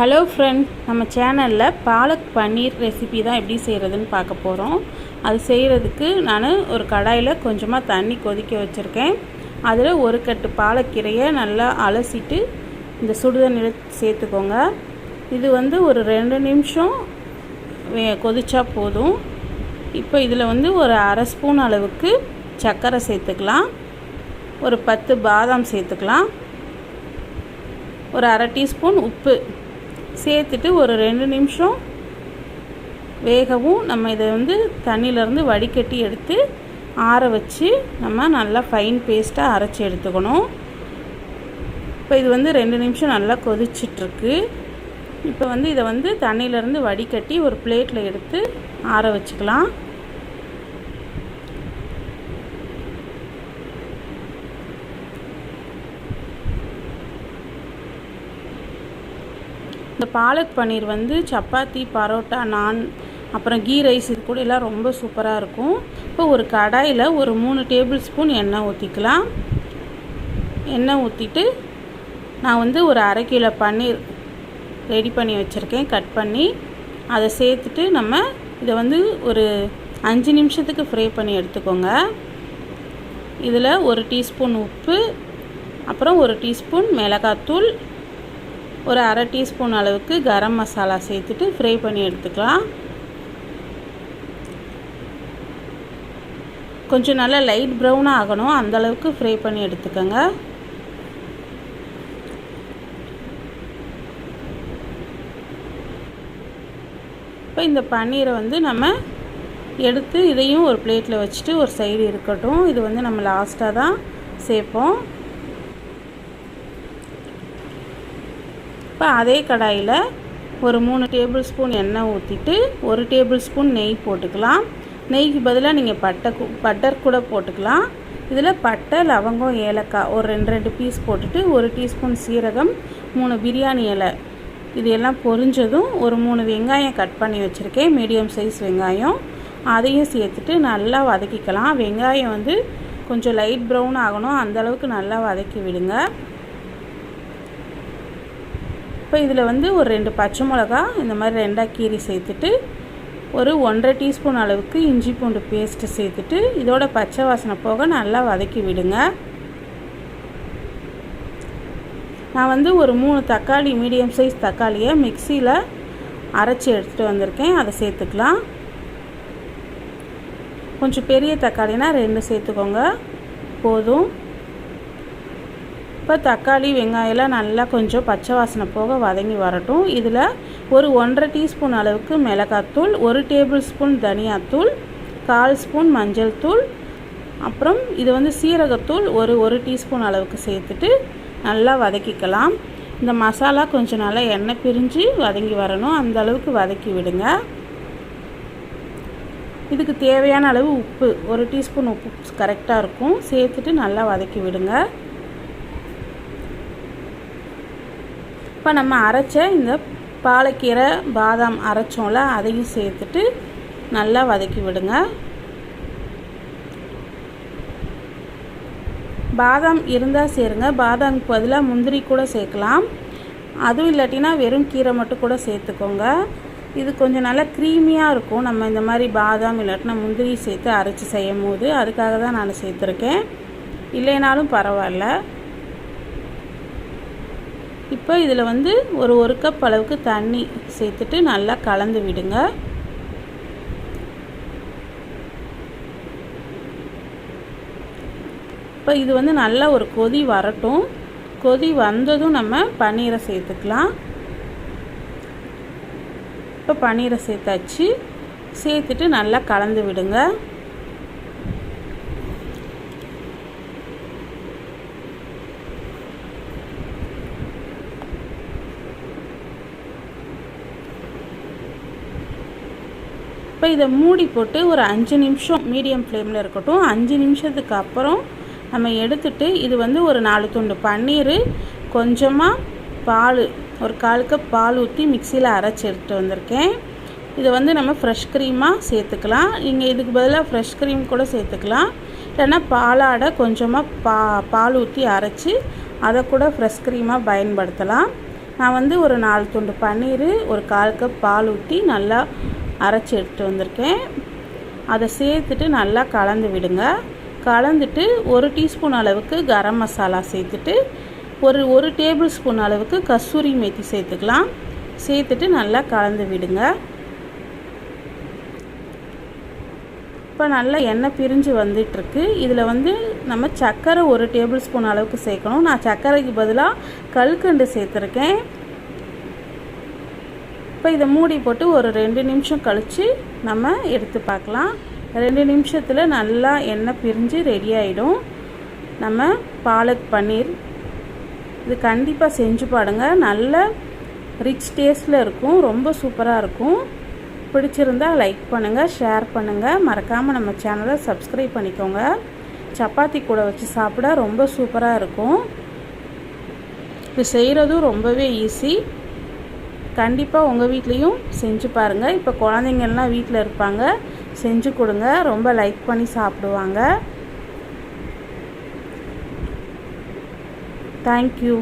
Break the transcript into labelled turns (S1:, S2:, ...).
S1: Hello friend நம்ம சேனலில் பாலக் பன்னீர் recipe தான் எப்படி செய்கிறதுன்னு பார்க்க போகிறோம் அது செய்கிறதுக்கு நான் ஒரு கடாயில் கொஞ்சமாக தண்ணி கொதிக்க வச்சுருக்கேன். அதில் ஒரு கட்டு பாலக்கீரையை நல்லா அலசிட்டு இந்த சுடுதண்ணியில் சேர்த்துக்கோங்க. இது வந்து ஒரு ரெண்டு நிமிஷம் வே- கொதிச்சா போதும். இப்போ இதில் வந்து ஒரு அரை ஸ்பூன் அளவுக்கு சர்க்கரை சேர்த்துக்கலாம். ஒரு பத்து பாதாம் சேர்த்துக்கலாம். ஒரு அரை டீஸ்பூன் உப்பு சேர்த்துட்டு ஒரு ரெண்டு நிமிஷம் வேகவும் நம்ம இதை வந்து தண்ணியிலேருந்து வடிகட்டி எடுத்து ஆற வச்சு நம்ம நல்லா ஃபைன் பேஸ்ட்டாக அரைச்சி எடுத்துக்கணும். இப்போ இது வந்து ரெண்டு நிமிஷம் நல்லா கொதிச்சிட்ருக்கு. இப்போ வந்து இதை வந்து தண்ணியிலேருந்து வடிகட்டி ஒரு பிளேட்டில் எடுத்து ஆற வச்சுக்கலாம். இந்த பாலக் பன்னீர் வந்து சப்பாத்தி பரோட்டா நான் அப்புறம் கீ ரைஸ் இது கூட எல்லாம் ரொம்ப சூப்பராக இருக்கும். இப்போ ஒரு கடாயில் ஒரு மூணு டேபிள் ஸ்பூன் எண்ணெய் ஊற்றிக்கலாம் எண்ணெய் ஊற்றிட்டு நான் வந்து ஒரு அரை கிலோ பன்னீர் ரெடி பண்ணி வச்சுருக்கேன் கட் பண்ணி. அதை சேர்த்துட்டு நம்ம இதை வந்து ஒரு அஞ்சு நிமிஷத்துக்கு ஃப்ரை பண்ணி எடுத்துக்கோங்க. இதில் ஒரு டீஸ்பூன் உப்பு அப்புறம் ஒரு டீஸ்பூன் மிளகாத்தூள் ஒரு அரை டீஸ்பூன் அளவுக்கு கரம் மசாலா சேர்த்துட்டு ஃப்ரை பண்ணி எடுத்துக்கலாம். கொஞ்சம் நல்லா லைட் ப்ரௌனாக ஆகணும். அந்தளவுக்கு ஃப்ரை பண்ணி எடுத்துக்கோங்க. இப்போ இந்த பன்னீரை வந்து நம்ம எடுத்து இதையும் ஒரு பிளேட்டில் வச்சுட்டு ஒரு சைடு இருக்கட்டும். இது வந்து நம்ம லாஸ்ட்டாக தான் சேர்ப்போம். இப்போ அதே கடாயில் ஒரு மூணு டேபிள் ஸ்பூன் எண்ணெய் ஊற்றிட்டு ஒரு டேபிள் ஸ்பூன் நெய் போட்டுக்கலாம். நெய்க்கு பதிலாக நீங்கள் பட்டை பட்டர் கூட போட்டுக்கலாம். இதில் பட்டை லவங்கம் ஏலக்காய் ஒரு ரெண்டு ரெண்டு பீஸ் போட்டுட்டு ஒரு டீஸ்பூன் சீரகம் மூணு பிரியாணி இலை. இது எல்லாம் பொரிஞ்சதும் ஒரு மூணு வெங்காயம் கட் பண்ணி வச்சுருக்கேன். மீடியம் சைஸ் வெங்காயம். அதையும் சேர்த்துட்டு நல்லா வதக்கிக்கலாம். வெங்காயம் வந்து கொஞ்சம் லைட் ப்ரௌன் ஆகணும். அந்த அளவுக்கு நல்லா வதக்கி விடுங்க. இப்போ இதில் வந்து ஒரு ரெண்டு பச்சை மிளகா இந்த மாதிரி ரெண்டாக கீரி சேர்த்துட்டு ஒரு ஒன்றரை டீஸ்பூன் அளவுக்கு இஞ்சி பூண்டு பேஸ்ட்டு சேர்த்துட்டு இதோட பச்சை வாசனை போக நல்லா வதக்கி விடுங்க. நான் வந்து ஒரு மூணு தக்காளி மீடியம் சைஸ் தக்காளியை மிக்சியில் அரைச்சி எடுத்துகிட்டு வந்திருக்கேன். அதை சேர்த்துக்கலாம். கொஞ்சம் பெரிய தக்காளினா ரெண்டு சேர்த்துக்கோங்க. போதும். இப்போ தக்காளி வெங்காயம்லாம் நல்லா கொஞ்சம் பச்சை வாசனை போக வதங்கி வரட்டும். இதில் ஒரு ஒன்றரை டீஸ்பூன் அளவுக்கு மிளகாத்தூள் ஒரு டேபிள் ஸ்பூன் தனியாத்தூள் கால் ஸ்பூன் மஞ்சள் தூள் அப்புறம் இது வந்து சீரகத்தூள் ஒரு ஒரு டீஸ்பூன் அளவுக்கு சேர்த்துட்டு நல்லா வதக்கிக்கலாம். இந்த மசாலா கொஞ்சம் நல்லா எண்ணெய் பிரிஞ்சு வதங்கி வரணும். அந்த அளவுக்கு வதக்கி விடுங்க. இதுக்கு தேவையான அளவு உப்பு ஒரு டீஸ்பூன் உப்பு கரெக்டாக இருக்கும். சேர்த்துட்டு நல்லா வதக்கி விடுங்க. இப்போ நம்ம அரைச்ச இந்த பாலக்கீரை பாதாம் அரைச்சோம்ல அதையும் சேர்த்துட்டு நல்லா வதக்கி விடுங்க. பாதாம் இருந்தால் சேருங்க. பாதாமுக்கு பதிலாக முந்திரி கூட சேர்க்கலாம். அதுவும் இல்லாட்டினா வெறும் கீரை மட்டும் கூட சேர்த்துக்கோங்க. இது கொஞ்சம் நல்லா க்ரீமியாக இருக்கும். நம்ம இந்த மாதிரி பாதாம் இல்லாட்டினா முந்திரி சேர்த்து அரைச்சி செய்யும் போது அதுக்காக தான் நான் சேர்த்துருக்கேன். இல்லைனாலும் பரவாயில்ல. இப்போ இதில் வந்து ஒரு ஒரு கப் அளவுக்கு தண்ணி சேர்த்துட்டு நல்லா கலந்து விடுங்க. இப்போ இது வந்து நல்லா ஒரு கொதி வரட்டும். கொதி வந்ததும் நம்ம பன்னீரை சேர்த்துக்கலாம். இப்போ பன்னீரை சேர்த்தாச்சு. சேர்த்துட்டு நல்லா கலந்து விடுங்க. இப்போ இதை மூடி போட்டு ஒரு அஞ்சு நிமிஷம் மீடியம் ஃப்ளேமில் இருக்கட்டும். அஞ்சு நிமிஷத்துக்கு அப்புறம் நம்ம எடுத்துட்டு இது வந்து ஒரு நாலு துண்டு பன்னீர் கொஞ்சமாக பால் ஒரு கால் கப் பால் ஊற்றி மிக்சியில் அரைச்சி எடுத்துட்டு வந்திருக்கேன். இதை வந்து நம்ம ஃப்ரெஷ் க்ரீமாக சேர்த்துக்கலாம். நீங்கள் இதுக்கு பதிலாக ஃப்ரெஷ் க்ரீம் கூட சேர்த்துக்கலாம். இல்லைன்னா பாலாடை கொஞ்சமாக பா பால் ஊற்றி அரைச்சி அதை கூட ஃப்ரெஷ் க்ரீமாக பயன்படுத்தலாம். நான் வந்து ஒரு நாலு துண்டு பன்னீர் ஒரு கால் கப் பால் ஊற்றி நல்லா அரைச்சி எடுத்துகிட்டு வந்திருக்கேன். அதை சேர்த்துட்டு நல்லா கலந்து விடுங்க. கலந்துட்டு ஒரு டீஸ்பூன் அளவுக்கு கரம் மசாலா சேர்த்துட்டு ஒரு ஒரு டேபிள் ஸ்பூன் அளவுக்கு கஸ்தூரி மேத்தி சேர்த்துக்கலாம். சேர்த்துட்டு நல்லா கலந்து விடுங்க. இப்போ நல்லா எண்ணெய் பிரிஞ்சு வந்துட்டுருக்கு. இதில் வந்து நம்ம சர்க்கரை ஒரு டேபிள் ஸ்பூன் அளவுக்கு சேர்க்கணும். நான் சர்க்கரைக்கு பதிலாக கல்கண்டு சேர்த்துருக்கேன். இப்போ இதை மூடி போட்டு ஒரு ரெண்டு நிமிஷம் கழித்து நம்ம எடுத்து பார்க்கலாம். ரெண்டு நிமிஷத்தில் நல்லா எண்ணெய் பிரிஞ்சு ரெடி ஆகிடும் நம்ம பாலக் பன்னீர் இது கண்டிப்பாக செஞ்சு பாடுங்க நல்ல ரிச் டேஸ்ட்டில் இருக்கும். ரொம்ப சூப்பராக இருக்கும். பிடிச்சிருந்தா லைக் பண்ணுங்கள் ஷேர் பண்ணுங்கள் மறக்காமல் நம்ம சேனலை சப்ஸ்கிரைப் பண்ணிக்கோங்க. சப்பாத்தி கூட வச்சு சாப்பிட ரொம்ப சூப்பராக இருக்கும். இது செய்கிறதும் ரொம்பவே ஈஸி கண்டிப்பாக உங்கள் வீட்லேயும் செஞ்சு பாருங்கள் இப்போ குழந்தைங்கள்லாம் வீட்டில் இருப்பாங்க. செஞ்சு கொடுங்க. ரொம்ப லைக் பண்ணி சாப்பிடுவாங்க. தேங்க்யூ